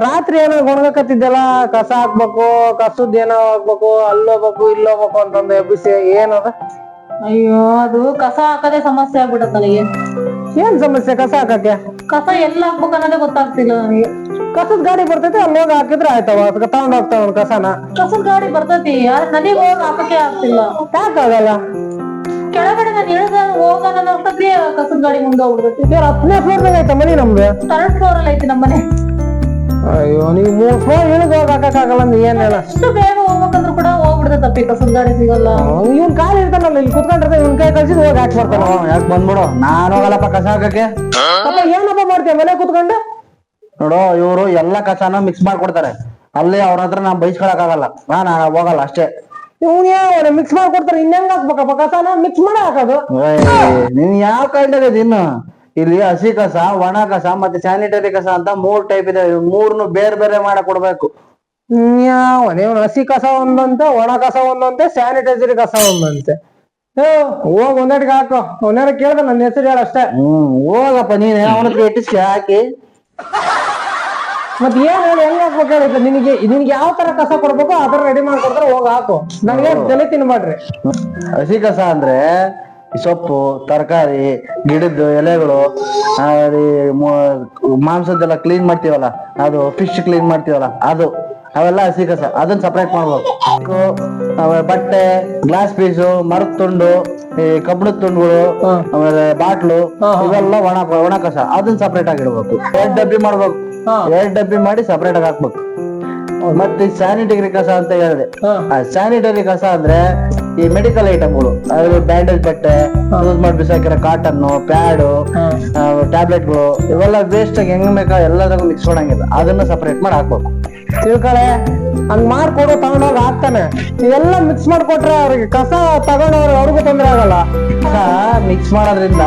ರಾತ್ರಿ ಏನೋ ಗುಣಗಕತ್ತಿದ್ದಲ್ಲ ಕಸ ಹಾಕ್ಬೇಕು ಕಸದ್ ಏನೋ ಹಾಕ್ಬೇಕು ಅಲ್ಲೋಗ್ಬೇಕು ಇಲ್ಲೋಗ್ಬೇಕು ಅಂತಂದು ಎಬ್ಬಿಸಿ ಏನದ? ಅಯ್ಯೋ ಅದು ಕಸ ಹಾಕದೆ ಸಮಸ್ಯೆ ಆಗ್ಬಿಡತ್ತ ನನಗೆ. ಏನ್ ಸಮಸ್ಯೆ ಕಸ ಹಾಕಕ್ಕೆ? ಕಸ ಎಲ್ಲ ಹಾಕ್ಬೇಕು ಅನ್ನೋದೇ ಗೊತ್ತಾಗ್ತಿಲ್ಲ ನನಗೆ. ಕಸದ ಗಾಡಿ ಬರ್ತೈತಿ ಅಲ್ಲಿ ಹೋಗಿ ಹಾಕಿದ್ರೆ ಆಯ್ತವ ಅದಕ್ಕೆ ತಗೊಂಡ್ ಹೋಗ್ತಾವ ಕಸನ. ಕಸದ ಗಾಡಿ ಬರ್ತೈತಿ ಆದ್ರೆ ನದಿಗೆ ಹೋಗಿ ಹಾಕಕ್ಕೆ ಆಗ್ತಿಲ್ಲ. ಯಾಕಾಗಲ್ಲ ಕೆಳಗಡೆ ನಾನು ಇಳಿದ ಹೋಗೋಣ ಕಸದ ಗಾಡಿ ಮುಂದೆ ಹೋಗ್ಬಿಡ್ತೈತಿ. ಹತ್ತನೇ ಫ್ಲೋರ್ದಾಗ ಐತ ಮನೆ ನಮ್ದು. ಥರ್ಡ್ ಫ್ಲೋರ್ ಅಲ್ಲಿ ಐತಿ ನಮ್ಮನೆ. ಅಯ್ಯೋ ನೀವು ಮೂರ್ ಫ್ಲೋರ್ ಇಳಿದು ಹೋಗಿ ಹಾಕಕ್ಕಾಗಲ್ಲ ನೀ ಏನ್ ಹೇಳ? ಅಷ್ಟು ಬೇಗ ಹೋಗ್ಬೇಕಂದ್ರು ಕೂಡ ಹೋಗ್ಬಿಡ್ತೈತಪ್ಪಿ ತಪ್ಪಿ ಗಾಡಿ ಸಿಗಲ್ಲ. ಇವ್ನ್ ಕಾಲ್ ಇರ್ತಾನಲ್ಲ ಇಲ್ಲಿ ಕುತ್ಕೊಂಡಿರ್ತಾನೆ ಇವ್ನ ಕೈ ಕಳ್ಸಿದ್ ಹೋಗಿ ಹಾಕಿ ಬರ್ತಾನ. ಯಾಕೆ ಬಂದ್ಬಿಡು? ನಾನು ಹೋಗಲ್ಲಪ್ಪ ಕಸ ಹಾಕಕ್ಕೆ. ಅಪ್ಪ ಏನಪ್ಪ ಮಾಡ್ತೀಯ? ಮನೆ ಕುತ್ಕೊಂಡು? ನೋಡು ಇವರು ಎಲ್ಲಾ ಕಸನ ಮಿಕ್ಸ್ ಮಾಡ್ಕೊಡ್ತಾರೆ. ಅಲ್ಲಿ ಅವ್ರ ಹತ್ರ ನಾನ್ ಬೈಸ್ಕೊಳಕ್ ಆಗಲ್ಲ ನಾನು ಹೋಗಲ್ಲ ಅಷ್ಟೇ. ಇವ್ನ ಯಾವ ಮಿಕ್ಸ್ ಮಾಡ್ಕೊಡ್ತಾರೆ? ಇನ್ನೆಂಗ್ ಹಾಕ್ಬೇಕಪ್ಪ? ಕಸನ ಮಿಕ್ಸ್ ಮಾಡಿ ಹಾಕೋದು? ಏಯ್, ನೀನ್ ಯಾವ ಕಂಡಿದೆ ಇನ್ನು? ಇಲ್ಲಿ ಹಸಿ ಕಸ ಒಣ ಕಸ ಮತ್ತೆ ಸ್ಯಾನಿಟರಿ ಕಸ ಅಂತ ಮೂರ್ ಟೈಪ್ ಇದೆ. ಮೂರ್ನು ಬೇರೆ ಬೇರೆ ಮಾಡಕ್ ಕೊಡ್ಬೇಕು ನೀವು ಹಸಿ ಕಸ ಒಂದಂತೆ ಒಣ ಕಸ ಒಂದಂತೆ ಸ್ಯಾನಿಟೈಸರಿ ಕಸ ಒಂದಂತೆ. ಹೋಗ್ ಒಂದೆರಡಿಗೆ ಹಾಕು. ಒಂದೇರ ಕೇಳ್ದ ನನ್ನ ಹೆಸರು ಹೇಳ ಅಷ್ಟೇ. ಹ್ಮ್ ಹೋಗಪ್ಪ ನೀನ್ ಅವನ ಇಟ್ಟಿಸಿ ಹಾಕಿ. ಮತ್ ಏನ್ ಹೇಳಿ ಹೆಂಗ್ ಹಾಕ್ಬೇಕು ಹೇಳಿದ್ರೆ ನಿನಗೆ ನಿನ್ಗೆ ಯಾವ ತರ ಕಸ ಕೊಡ್ಬೇಕು ಆ ತರ ರೆಡಿ ಮಾಡ್ಕೊಡ್ತಾರೆ ಹೋಗ್ ಹಾಕು. ನನಗೆ ತಲೆ ತಿನ್ಬೇಡ್ರಿ ಹಸಿ ಕಸ ಅಂದ್ರೆ ಸೊಪ್ಪು ತರಕಾರಿ ಗಿಡದ ಎಲೆಗಳು ಮಾಂಸದ್ದೆಲ್ಲ ಕ್ಲೀನ್ ಮಾಡ್ತೀವಲ್ಲ ಅದು ಫಿಶ್ ಕ್ಲೀನ್ ಮಾಡ್ತೀವಲ್ಲ ಅದು ಅವೆಲ್ಲ ಹಸಿ ಕಸ ಅದನ್ನ ಸಪ್ರೇಟ್ ಮಾಡ್ಬೇಕು ಆಮೇಲೆ ಬಟ್ಟೆ ಗ್ಲಾಸ್ ಪೀಸು ಮರದ ತುಂಡು ಈ ಕಬ್ಬಣದ ತುಂಡುಗಳು ಆಮೇಲೆ ಬಾಟ್ಲು ಇವೆಲ್ಲ ಒಣ ಒಣ ಕಸ ಅದನ್ನ ಸಪರೇಟ್ ಆಗಿ ಇಡ್ಬೇಕು ಎರಡ್ ಡಬ್ಬಿ ಮಾಡ್ಬೇಕು. ಎರಡು ಡಬ್ಬಿ ಮಾಡಿ ಸಪರೇಟ್ ಆಗಿ ಹಾಕ್ಬೇಕು. ಮತ್ತೆ ಸ್ಯಾನಿಟರಿ ಕಸ ಅಂತ ಹೇಳಿದೆ. ಸ್ಯಾನಿಟರಿ ಕಸ ಅಂದ್ರೆ ಈ ಮೆಡಿಕಲ್ ಐಟಮ್ಗಳು ಅದ್ರ ಬ್ಯಾಂಡೇಜ್ ಬಟ್ಟೆ ಯೂಸ್ ಮಾಡಿ ಬಿಸಾಕಿರೋ ಕಾಟನ್ ಪ್ಯಾಡು ಟ್ಯಾಬ್ಲೆಟ್ಗಳು ಇವೆಲ್ಲ ವೇಸ್ಟ್ ಆಗಿ ಹೆಂಗ್ ಬೇಕಾ ಎಲ್ಲದಕ್ಕೂ ಮಿಕ್ಸ್ ಮಾಡಂಗಿಲ್ಲ. ಅದನ್ನ ಸಪರೇಟ್ ಮಾಡಿ ಹಾಕ್ಬೇಕು. ತಿಳ್ಕಳೆ ಹಂಗ್ ಮಾಡ್ಕೊಡೋ ತಗೊಂಡೋಗಿ ಹಾಕ್ತಾನೆ. ಇವೆಲ್ಲ ಮಿಕ್ಸ್ ಮಾಡ್ಕೊಟ್ರೆ ಅವ್ರಿಗೆ ಕಸ ತಗೊಂಡವ್ರು ಅವ್ರಿಗೂ ತೊಂದ್ರೆ ಆಗಲ್ಲ. ಮಿಕ್ಸ್ ಮಾಡೋದ್ರಿಂದ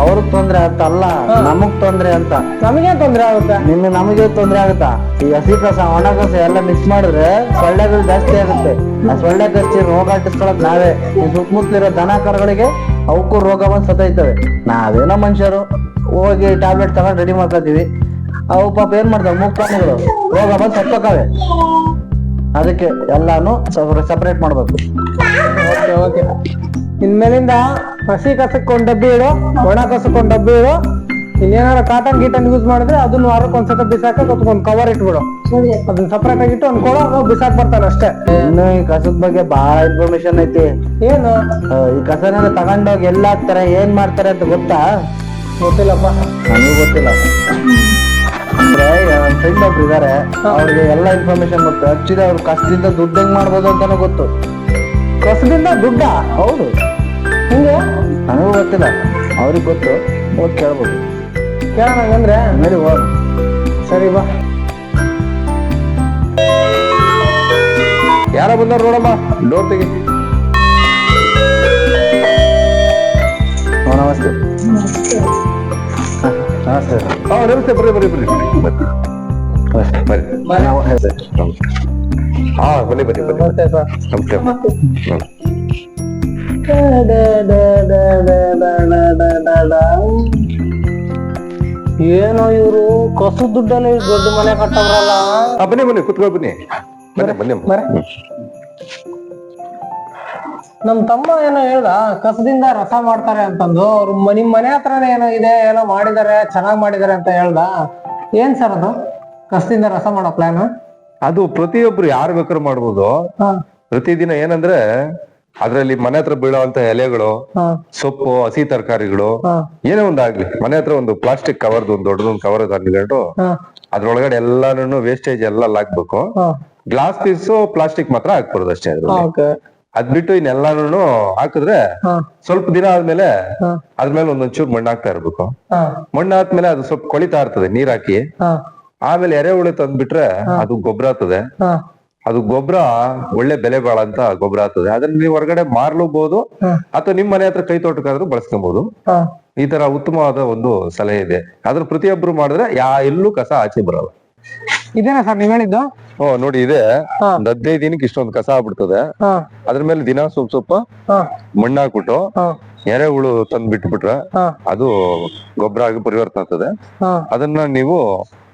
ಅವ್ರಿಗೆ ತೊಂದ್ರೆ ಅಂತ ಅಲ್ಲ ನಮಗ್ ತೊಂದ್ರೆ ಅಂತ. ನಮಗೆ ತೊಂದ್ರೆ ಆಗುತ್ತೆ? ನಿನ್ನ ನಮಗೆ ತೊಂದ್ರೆ ಆಗುತ್ತಾ? ಈ ಹಸಿ ಕಸ ಒಣ ಕಸ ಎಲ್ಲ ಮಿಕ್ಸ್ ಮಾಡಿದ್ರೆ ಸೊಳ್ಳೆಗಳು ಜಾಸ್ತಿ ಆಗುತ್ತೆ. ಆ ಸೊಳ್ಳೆ ಕಚ್ಚಿ ರೋಗ ಅಂಟಿಸ್ಕೊಳಕ್ ನಾವೇ. ಈ ಸುತ್ತಮುತ್ತಲಿರೋ ದನ ಕರುಗಳಿಗೆ ಅವಕ್ಕೂ ರೋಗ ಬಂದ್ ಸತ್ತೈತವೆ ನಾವೇನೋ ಮನುಷ್ಯರು ಹೋಗಿ ಟ್ಯಾಬ್ಲೆಟ್ ತಗೊಂಡ್ ರೆಡಿ ಮಾಡ್ಕೊತೀವಿ. ಅವು ಪಾಪ ಏನ್ ಮಾಡ್ತಾವೆ? ಮುಕ್ಕಾಣಿಗಳು ರೋಗ ಬಂದ್ ಸತ್ತೋಕವೆ ಅದಕ್ಕೆ ಎಲ್ಲಾನು ಸಪರೇಟ್ ಮಾಡ್ಬೇಕು. Okay okay. ಇನ್ಮೇಲಿಂದ ಹಸಿ ಕಸಕ್ಕೊಂಡ್ ಡಬ್ಬಿ ಇಡು ಒಣ ಕಸಕ್ಕೊಂಡ್ ಡಬ್ಬಿ ಇಡು. ಇನ್ನೇನಾರ ಕಾಟನ್ ಗೀಟನ್ ಯೂಸ್ ಮಾಡಿದ್ರೆ ಅದನ್ನ ವಾರಕ್ಕೆ ಒಂದ್ಸತ ಬಿಸಾಕ ಒಂದ್ ಕವರ್ ಇಟ್ಬಿಡು. ಅದನ್ನ ಸಪರೇಟ್ ಆಗಿಟ್ಟು ಅವ್ನು ಬಿಸಾಕ್ ಬರ್ತಾನೆ ಅಷ್ಟೇ. ಇನ್ನು ಈ ಕಸದ ಬಗ್ಗೆ ಬಹಳ ಇನ್ಫಾರ್ಮೇಶನ್ ಐತಿ. ಏನು? ಈ ಕಸನ ತಗೊಂಡೋಗಿ ಎಲ್ಲ ಹಾಕ್ತಾರೆ ಏನ್ ಮಾಡ್ತಾರೆ ಅಂತ ಗೊತ್ತಾ? ಗೊತ್ತಿಲ್ಲಪ್ಪ. ನನಗೂ ಗೊತ್ತಿಲ್ಲ. ಅಂದ್ರೆ ನನ್ನ ಫ್ರೆಂಡ್ ಒಬ್ರು ಇದಾರೆ. ಅವ್ರಿಗೆ ಎಲ್ಲ ಇನ್ಫಾರ್ಮೇಶನ್ ಗೊತ್ತು. ಹಚ್ಚಿದ ಅವ್ರು ಕಸದಿಂದ ದುಡ್ಡು ಹೆಂಗ್ ಮಾಡ್ಬೋದು ಅಂತಾನು ಗೊತ್ತು. ಕಸದಿಂದ ದುಡ್ಡ. ಹೌದು. ಹಿಂಗೆ? ನನಗೂ ಗೊತ್ತಿಲ್ಲ. ಅವ್ರಿಗೆ ಗೊತ್ತು. ಹೋಗಿ ಕೇಳ್ಬೋದು. ಕೇಳೋಣ ಹಂಗಂದ್ರೆ ನಡಿ ಓ ಸರಿ ಬಾ. ಯಾರ ಬಂದವ್ರು ನೋಡಮ್ಮ. ಡೋರ್ ತೆಗಿ. ನಮಸ್ತೆ. ಹ, ನಮಸ್ತೆ. ಹಾಂ ನಮಸ್ತೆ. ಬರ್ರಿ ಬರ್ರಿ ಬರ್ರಿ. ಬರ್ರಿ. ಬರ್ರಿ. ನಾವು ಹಾ ಬನ್ನಿ ಬನ್ನಿ ಬನ್ನಿ. ಏನೋ ಇವರು ಕಸು ದುಡ್ಡಲ್ಲಿ ದೊಡ್ಡ ಮನೆ ಕಟ್ಟವ್ರಲ್ಲ? ಬನ್ನಿ ಬನ್ನಿ ಕುತ್ಕೊಳ್ಳಿ ಬನ್ನಿ. ಬನ್ನಿ ಬನ್ನಿ ಅಮ್ಮ. ನಮ್ ತಮ್ಮ ಏನೋ ಹೇಳ್ದ ಕಸದಿಂದ ರಸ ಮಾಡ್ತಾರೆ ಅಂತಂದು. ಅವ್ರ ನಿಮ್ ಮನೆ ಹತ್ರನೇ ಏನೋ ಇದೆ ಏನೋ ಮಾಡಿದಾರೆ ಚೆನ್ನಾಗ್ ಮಾಡಿದಾರೆ ಅಂತ ಹೇಳ್ದ. ಏನ್ ಸರ್ ಅದು? ಕಸದಿಂದ ರಸ ಮಾಡೋ ಪ್ಲಾನ್ ಅದು ಪ್ರತಿಯೊಬ್ರು ಯಾರು ಬೇಕಾದ್ರು ಮಾಡ್ಬೋದು. ಪ್ರತಿದಿನ ಏನಂದ್ರೆ ಅದ್ರಲ್ಲಿ ಮನೆ ಹತ್ರ ಬೀಳುವಂತ ಎಲೆಗಳು ಸೊಪ್ಪು ಹಸಿ ತರಕಾರಿಗಳು ಏನೇ ಒಂದಾಗ್ಲಿ ಮನೆ ಹತ್ರ ಒಂದು ಪ್ಲಾಸ್ಟಿಕ್ ಕವರ್ದು ಒಂದು ದೊಡ್ಡದೊಂದು ಕವರ್ ತಂದ್ಕೊಂಡು ಅದ್ರೊಳಗಡೆ ಎಲ್ಲಾನು ವೇಸ್ಟೇಜ್ ಎಲ್ಲ ಹಾಕ್ಬೇಕು. ಗ್ಲಾಸ್ ಪೀಸ್ ಪ್ಲಾಸ್ಟಿಕ್ ಮಾತ್ರ ಹಾಕ್ಬಾರ್ದು ಅಷ್ಟೇ ಅದ್ರಲ್ಲಿ. ಅದ್ ಬಿಟ್ಟು ಇನ್ನೆಲ್ಲಾನು ಹಾಕಿದ್ರೆ ಸ್ವಲ್ಪ ದಿನ ಆದ್ಮೇಲೆ ಅದ್ಮೇಲೆ ಒಂದೊಂಚೂರು ಮಣ್ಣು ಹಾಕ್ತಾ ಇರ್ಬೇಕು. ಮಣ್ಣು ಹಾಕ್ಮೇಲೆ ಅದು ಸ್ವಲ್ಪ ಕೊಳಿತಾ ಇರ್ತದೆ ನೀರ್ ಹಾಕಿ ಆಮೇಲೆ ಎರೆಹುಳು ತಂದ್ಬಿಟ್ರೆ ಅದು ಗೊಬ್ಬರ ಆಗ್ತದೆ. ಅದು ಗೊಬ್ಬರ ಒಳ್ಳೆ ಬೆಲೆ ಬಾಳಂತ ಗೊಬ್ಬರ ಆಗ್ತದೆ. ಅದನ್ನ ನೀವು ಹೊರಗಡೆ ಮಾರ್ಲೂಬಹುದು ಅಥವಾ ನಿಮ್ ಮನೆ ಹತ್ರ ಕೈ ತೋಟಕ್ಕಾದ್ರೂ ಬಳಸ್ಕೊಬಹುದು ಈ ತರ ಉತ್ತಮವಾದ ಒಂದು ಸಲಹೆ ಇದೆ. ಅದ್ರ ಪ್ರತಿಯೊಬ್ರು ಮಾಡಿದ್ರೆ ಯಾ ಎಲ್ಲೂ ಕಸ ಆಚೆ ಬರಲ್ಲ. ಇದೇನಾ ಸರ್ ನೀವ್ ಹೇಳಿದ್ದು? ಓ ನೋಡಿ ಇದೆ. ಒಂದ್ ಹದಿನೈದು ದಿನಕ್ಕೆ ಇಷ್ಟೊಂದು ಕಸ ಆಗ್ಬಿಡ್ತದೆ. ಅದ್ರ ಮೇಲೆ ದಿನ ಸ್ವಲ್ಪ ಸ್ವಲ್ಪ ಮಣ್ಣ ಹಾಕ್ಬಿಟ್ಟು ಎರೆಹುಳು ತಂದ್ ಬಿಟ್ಬಿಟ್ರೆ ಅದು ಗೊಬ್ಬರ ಆಗಿ ಪರಿವರ್ತನೆ ಆಗ್ತದೆ. ಅದನ್ನ ನೀವು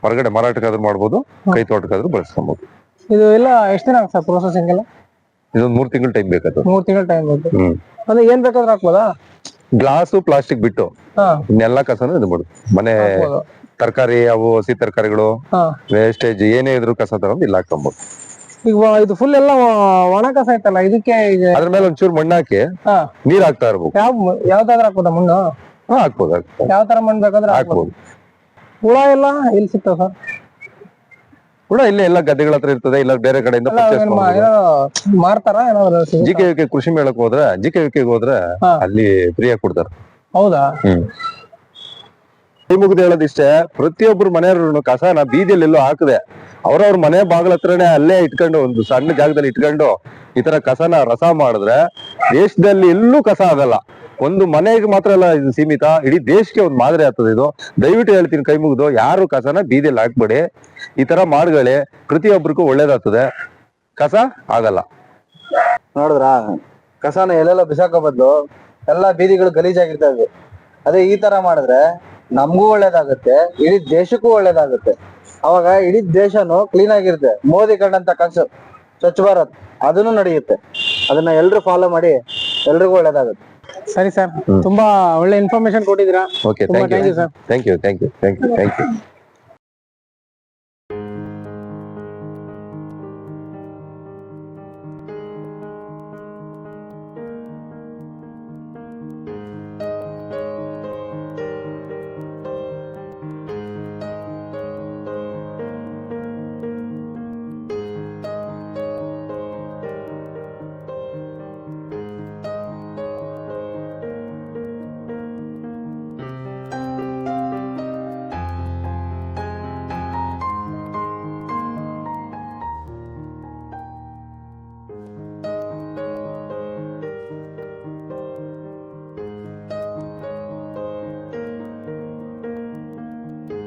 ಹೊರಗಡೆ ಮಾರಾಟಕ್ಕಾದ್ರೂ ಮಾಡ್ಬೋದು ಕೈ ತೋಟಕ್ಕಾದ್ರೂ ಬಳಸ್ಕೊಬಹುದು ಇದು ಎಲ್ಲ ಎಷ್ಟು ದಿನ ಆಗುತ್ತೆ ಸರ್ ಪ್ರೊಸೆಸಿಂಗ್ ಎಲ್ಲ? ಇದೊಂದು ಮೂರ್ ತಿಂಗಳ ಟೈಮ್ ಬೇಕದು ಮೂರ್ ತಿಂಗಳ ಟೈಮ್ ಬೇಕು. ಹ್ಮ್. ಅಂದ್ರೆ ಏನ್ ಬೇಕಾದ್ರೂ ಹಾಕ್ಬೋದಾ? ಗ್ಲಾಸ್ ಪ್ಲಾಸ್ಟಿಕ್ ಬಿಟ್ಟು ಹಾ. ಇನ್ನೆಲ್ಲಾ ಕಸನು ಇದು ಮಾಡುದು. ಮನೆ ಹಾಕ್ಬೋದು. ತರಕಾರಿ ಅವು ಹಸಿ ತರಕಾರಿಗಳು ಹಾ. ವೇಸ್ಟೇಜ್ ಏನೇ ಇದ್ರು ಕಸ ತಗೊಂಡು ಇಲ್ಲಿ ಹಾಕೊಂಬೋದು ಈಗ ವ- ಇದು ಫುಲ್ ಎಲ್ಲ ವ- ಒಣ ಕಸ ಐತಲ್ಲ ಇದಕ್ಕೆ ಈಗ ಅದ್ರ ಮೇಲೆ ಒಂಚೂರು ಮಣ್ಣು ಹಾಕಿ ಹಾ. ನೀರ್ ಹಾಕ್ತಾ ಇರ್ಬೇಕು. ಯಾವ ಯಾವ್ದಾದ್ರು ಹಾಕ್ಬೋದಾ ಮಣ್ಣು? ಹಾ ಹಾಕ್ಬೋದು ಹಾಕ್ಬೋದು. ಯಾವ ತರ ಮಣ್ಣು ಬೇಕಾದ್ರೆ ಹಾಕ್ಬೋದು. ಹಾಕ್ಬೋದು. ಹುಳ ಎಲ್ಲ ಎಲ್ಲಿ ಸಿಗ್ತಾವ ಸರ್ ಕೂಡ ಇಲ್ಲೇ ಎಲ್ಲ ಗದ್ದೆಗಳ ಹತ್ರ ಇರ್ತದೆ ಇಲ್ಲ ಬೇರೆ ಕಡೆಯಿಂದ ಪರ್ಚೇಸ್ ಮಾರ್ತಾರ? ಏನಾದ್ರು? ಜಿ ಕೆ ಕೆ ಕೃಷಿ ಮೇಳಕ್ ಹೋದ್ರೆ ಜಿ ಕೆ ಕೆ ಹೋದ್ರೆ ಅಲ್ಲಿ ಅಲ್ಲಿ ಆಗಿ ಕೊಡ್ತಾರೆ. ಹೌದಾ? ಹ್ಮ್. ಮುಗಿದ ಮುಗಿದು ಹೇಳೋದಿಷ್ಟೇ ಪ್ರತಿಯೊಬ್ರು ಮನೆಯವ್ರು ಕಸನ ಬೀದಿಯಲ್ಲಿ ಎಲ್ಲೋ ಹಾಕದೆ ಅವ್ರವ್ರ ಮನೆ ಬಾಗಿಲ ಹತ್ರನೇ ಅಲ್ಲೇ ಇಟ್ಕೊಂಡು ಒಂದು ಸಣ್ಣ ಜಾಗದಲ್ಲಿ ಇಟ್ಕೊಂಡು ಈ ತರ ಕಸನ ರಸ ಮಾಡಿದ್ರೆ ದೇಶದಲ್ಲಿ ಎಲ್ಲೂ ಕಸ ಆಗಲ್ಲ. ಒಂದು ಮನೆಗೆ ಮಾತ್ರ ಅಲ್ಲ, ಇದು ಸೀಮಿತ. ಇಡೀ ದೇಶಕ್ಕೆ ಒಂದು ಮಾದರಿ ಆಗ್ತದೆ ಇದು. ದಯವಿಟ್ಟು ಹೇಳ್ತೀನಿ ಕೈ ಮುಗಿದು, ಯಾರು ಕಸನ ಬೀದಿಯಲ್ಲಿ ಹಾಕ್ಬೇಡಿ. ಈ ತರ ಮಾಡ್ಗಳಿ, ಪ್ರತಿಯೊಬ್ಬರಿಗೂ ಒಳ್ಳೇದಾಗ್ತದೆ. ಕಸ ಆಗಲ್ಲ. ನೋಡಿದ್ರಾ? ಕಸನ ಎಲ್ಲೆಲ್ಲ ಬಿಸಾಕೋ ಬದ್ಲು ಎಲ್ಲಾ ಬೀದಿಗಳು ಗಲೀಜಾಗಿರ್ತವೆ ಅದೇ ಈ ತರ ಮಾಡಿದ್ರೆ ನಮಗೂ ಒಳ್ಳೇದಾಗುತ್ತೆ, ಇಡೀ ದೇಶಕ್ಕೂ ಒಳ್ಳೇದಾಗುತ್ತೆ. ಅವಾಗ ಇಡೀ ದೇಶನು ಕ್ಲೀನ್ ಆಗಿರುತ್ತೆ. ಮೋದಿ ಕಂಡಂತ ಕನಸು, ಸ್ವಚ್ಛ ಭಾರತ್, ಅದನ್ನು ನಡೆಯುತ್ತೆ. ಅದನ್ನ ಎಲ್ರು ಫಾಲೋ ಮಾಡಿ, ಎಲ್ರಿಗೂ ಒಳ್ಳೇದಾಗುತ್ತೆ. ಸರಿ ಸರ್. ತುಂಬಾ ಒಳ್ಳೆ ಇನ್ಫಾರ್ಮೇಶನ್ ಕೊಟ್ಟಿದ್ದೀರಾ. Okay thank you sir thank you thank you thank you thank you